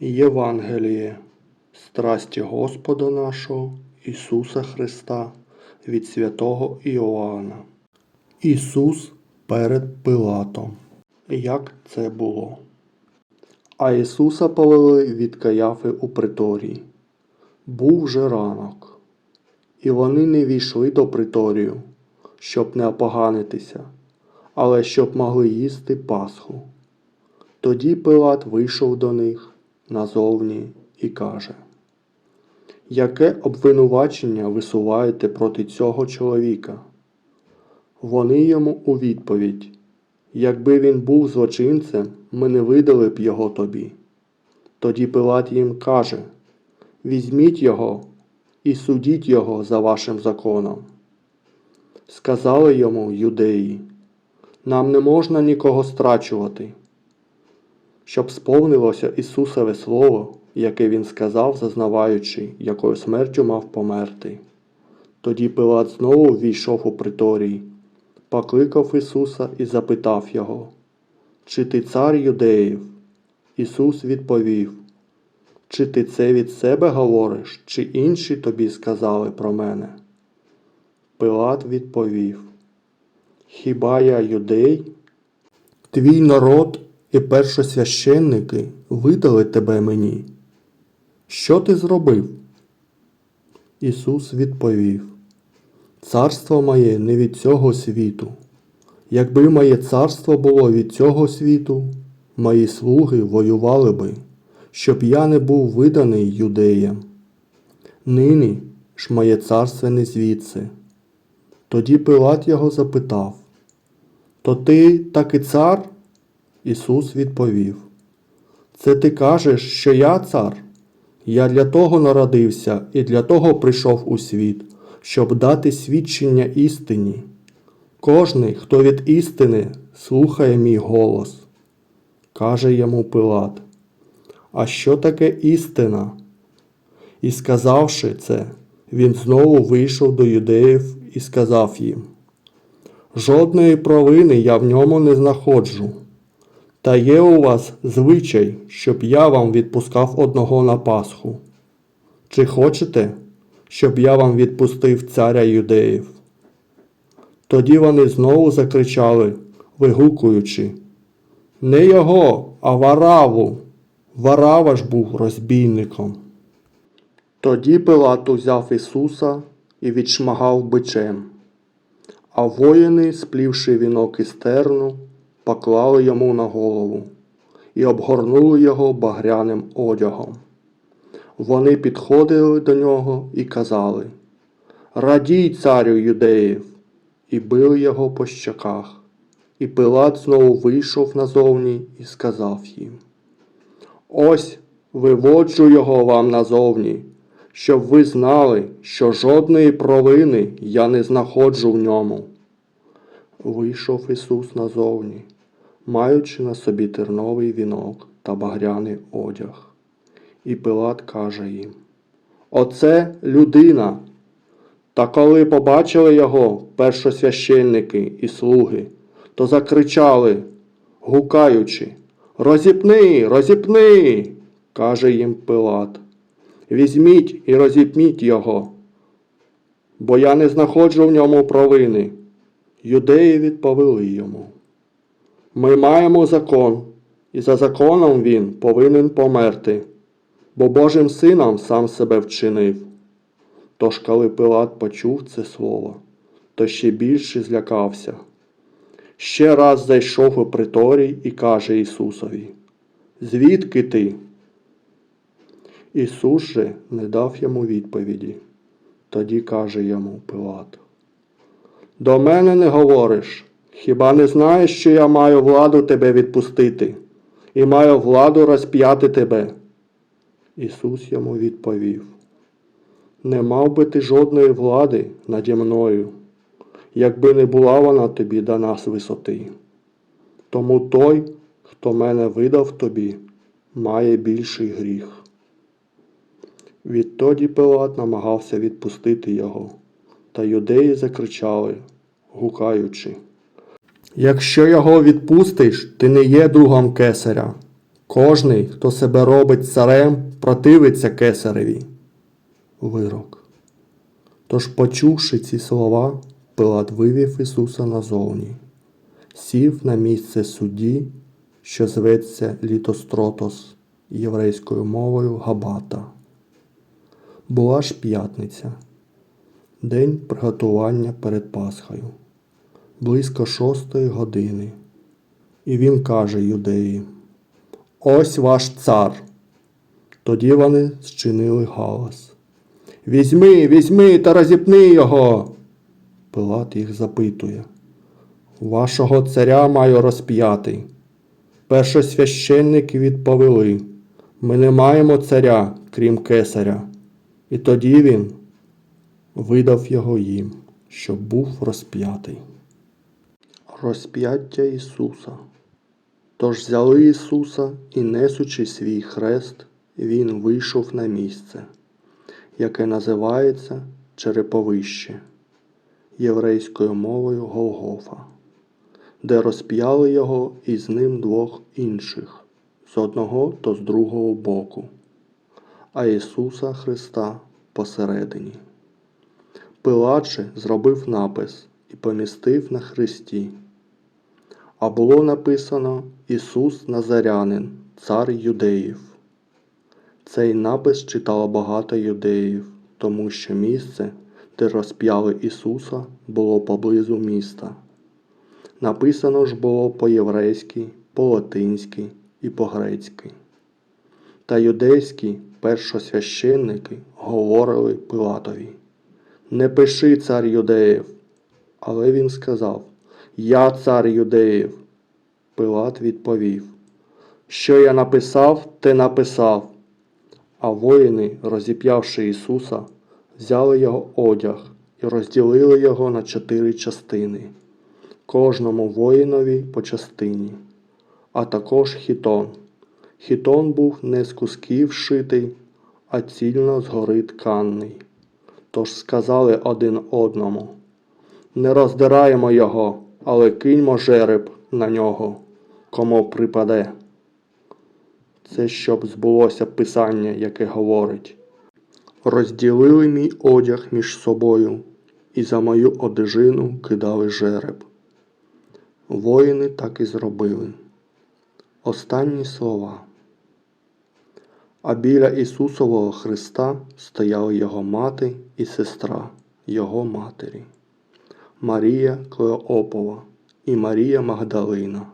Євангеліє страсті Господа нашого Ісуса Христа від святого Іоанна. Ісус перед Пилатом. Як це було? А Ісуса повели від Каяфи у приторії. Був же ранок, і вони не війшли до приторію, щоб не опоганитися, але щоб могли їсти Пасху. Тоді Пилат вийшов до них назовні і каже: Яке обвинувачення висуваєте проти цього чоловіка? Вони йому у відповідь: Якби він був злочинцем, ми не видали б його тобі. Тоді Пилат їм каже: Візьміть його і судіть його за вашим законом. Сказали йому юдеї: Нам не можна нікого страчувати щоб сповнилося Ісусове Слово, яке Він сказав, зазнаваючи, якою смертю мав померти. Тоді Пилат знову ввійшов у приторій, покликав Ісуса і запитав його, Чи ти цар юдеїв? Ісус відповів, Чи ти це від себе говориш, чи інші тобі сказали про мене? Пилат відповів, Хіба я юдей? Твій народ і першосвященники видали тебе мені. Що ти зробив? Ісус відповів: Царство моє не від цього світу. Якби моє царство було від цього світу, мої слуги воювали би, щоб я не був виданий юдеям. Нині ж моє царство не звідси. Тоді Пилат його запитав: То ти таки цар? Ісус відповів: Це ти кажеш, що я цар? Я для того народився і для того прийшов у світ, щоб дати свідчення істині. Кожний, хто від істини, слухає мій голос. Каже йому Пилат. А що таке істина? І сказавши це, він знову вийшов до юдеїв і сказав їм: Жодної провини я в ньому не знаходжу. Та є у вас звичай, щоб я вам відпускав одного на Пасху. Чи хочете, щоб я вам відпустив царя юдеїв? Тоді вони знову закричали, вигукуючи Не його, а вараву. Варава ж був розбійником. Тоді Пилат узяв Ісуса і відшмагав бичем, а воїни, сплівши вінок із терну, поклали йому на голову і обгорнули його багряним одягом. Вони підходили до нього і казали Радій, царю юдеїв, і били його по щоках. І Пилат знову вийшов назовні і сказав їм Ось виводжу його вам назовні, щоб ви знали, що жодної провини я не знаходжу в ньому. Вийшов Ісус назовні маючи на собі терновий вінок та багряний одяг. І Пилат каже їм: Оце людина. Та коли побачили його першосвященники і слуги, то закричали, гукаючи Розіпни, розіпни, каже їм Пилат. Візьміть і розіпніть його, бо я не знаходжу в ньому провини. Юдеї відповіли йому. Ми маємо закон, і за законом він повинен померти, бо Божим сином сам себе вчинив. Тож, коли Пилат почув це слово, то ще більше злякався. Ще раз зайшов у приторій і каже Ісусові: Звідки ти? Ісус же не дав йому відповіді. Тоді каже йому Пилат: До мене не говориш. Хіба не знаєш, що я маю владу тебе відпустити і маю владу розп'яти тебе? Ісус йому відповів: Не мав би ти жодної влади наді мною, якби не була вона тобі дана з висоти. Тому той, хто мене видав тобі, має більший гріх. Відтоді Пилат намагався відпустити його, та юдеї закричали, гукаючи. Якщо його відпустиш, ти не є другом кесаря. Кожний, хто себе робить царем, противиться кесареві. Вирок. Тож, почувши ці слова, Пилат вивів Ісуса назовні, сів на місце судді, що зветься Літостротос єврейською мовою Габата. Була ж п'ятниця, день приготування перед Пасхою, близько шостої години. І він каже юдеї: Ось ваш цар. Тоді вони зчинили галас. Візьми, візьми та розіпни його. Пилат їх запитує. Вашого царя маю розп'яти. Першосвященники відповіли. Ми не маємо царя, крім кесаря. І тоді він видав його їм, щоб був розп'ятий. Розп'яття Ісуса. Тож взяли Ісуса і, несучи свій хрест, Він вийшов на місце, яке називається Череповище, єврейською мовою Голгофа, де розп'яли його і з ним двох інших, з одного то з другого боку, а Ісуса Христа посередині. Пилат же зробив напис і помістив на хресті. А було написано Ісус Назарянин, цар юдеїв. Цей напис читало багато юдеїв, тому що місце, де розп'яли Ісуса, було поблизу міста. Написано ж було по-єврейськи, по-латинськи і по-грецьки. Та юдейські першосвященники говорили Пилатові Не пиши цар юдеїв. Але він сказав Я цар юдеїв. Пилат відповів Що я написав, те написав. А воїни, розіп'явши Ісуса, взяли його одяг і розділили його на чотири частини, кожному воїнові по частині, а також хітон. Хітон був не з кусків шитий, а цільно згори тканний. Тож сказали один одному Не роздираємо його, але киньмо жереб на нього, кому припаде. Це щоб збулося писання, яке говорить. Розділили мій одяг між собою, і за мою одежину кидали жереб. Воїни так і зробили. Останні слова. А біля Ісусового Христа стояли його мати і сестра Його матері, Марія Клеопова і Марія Магдалина.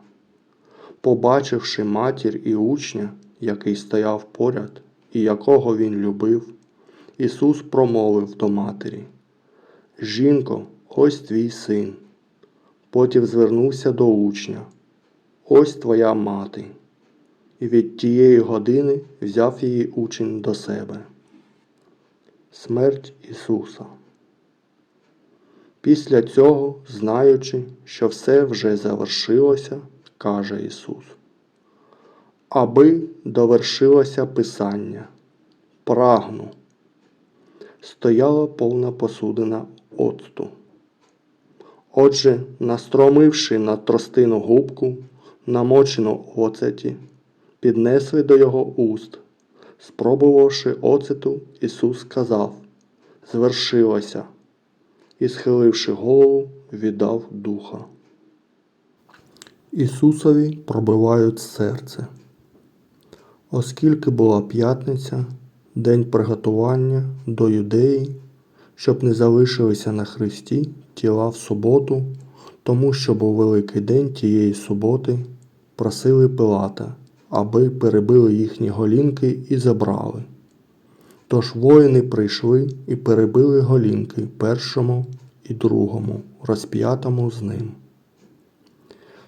Побачивши матір і учня, який стояв поряд, і якого він любив, Ісус промовив до матері: Жінко, ось твій син. Потім звернувся до учня: Ось твоя мати. І від тієї години взяв її учень до себе. Смерть Ісуса. Після цього, знаючи, що все вже завершилося, каже Ісус. Аби довершилося Писання, прагну. Стояла повна посудина оцту. Отже, настромивши на тростину губку, намочену оцеті, піднесли до його уст. Спробувавши оцету, Ісус сказав Звершилося, і, схиливши голову, віддав духа. Ісусові пробивають серце. Оскільки була п'ятниця, день приготування до юдеї, щоб не залишилися на хресті тіла в суботу, тому що був великий день тієї суботи, просили Пилата, аби перебили їхні голінки і забрали. Тож воїни прийшли і перебили голінки першому і другому, розп'ятому з ним.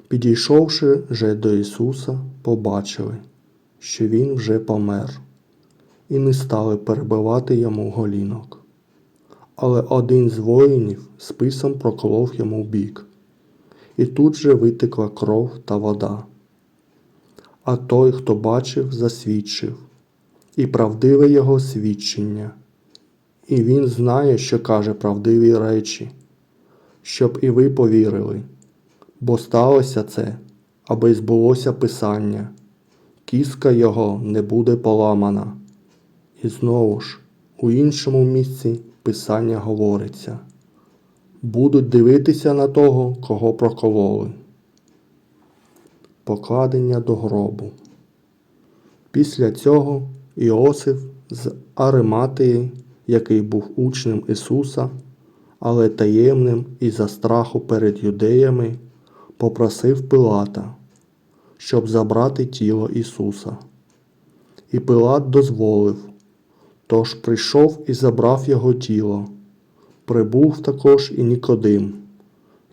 Підійшовши же до Ісуса, побачили, що Він вже помер, і не стали перебивати йому голінок. Але один з воїнів списом проколов йому бік, і тут же витекла кров та вода. А той, хто бачив, засвідчив, і правдиве його свідчення, і він знає, що каже правдиві речі, щоб і ви повірили, бо сталося це, аби збулося Писання. кістка його не буде поламана. І знову ж, у іншому місці Писання говориться будуть дивитися на того, кого прокололи. Покладення до гробу. Після цього Іосиф з Ариматії, який був учнем Ісуса, але таємним із-за страху перед юдеями, попросив Пилата, щоб забрати тіло Ісуса. І Пилат дозволив, тож прийшов і забрав його тіло. Прибув також і Нікодим,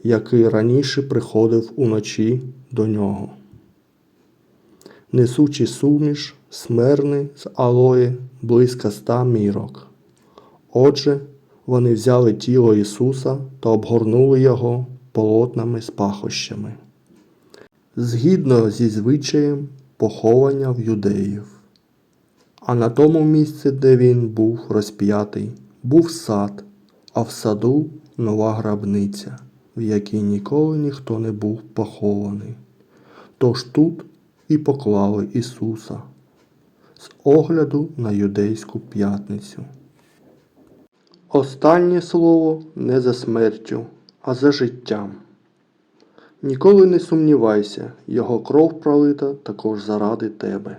який раніше приходив уночі до нього. Несучи суміш, смерни з алої близько ста мірок. Отже, вони взяли тіло Ісуса та обгорнули його полотнами з пахощами. Згідно зі звичаєм поховання в юдеїв. А на тому місці, де він був розп'ятий, був сад, а в саду нова гробниця, в якій ніколи ніхто не був похований. Тож тут і поклали Ісуса з огляду на юдейську п'ятницю. Останнє слово не за смертю, а за життям. Ніколи не сумнівайся, його кров пролита також заради тебе.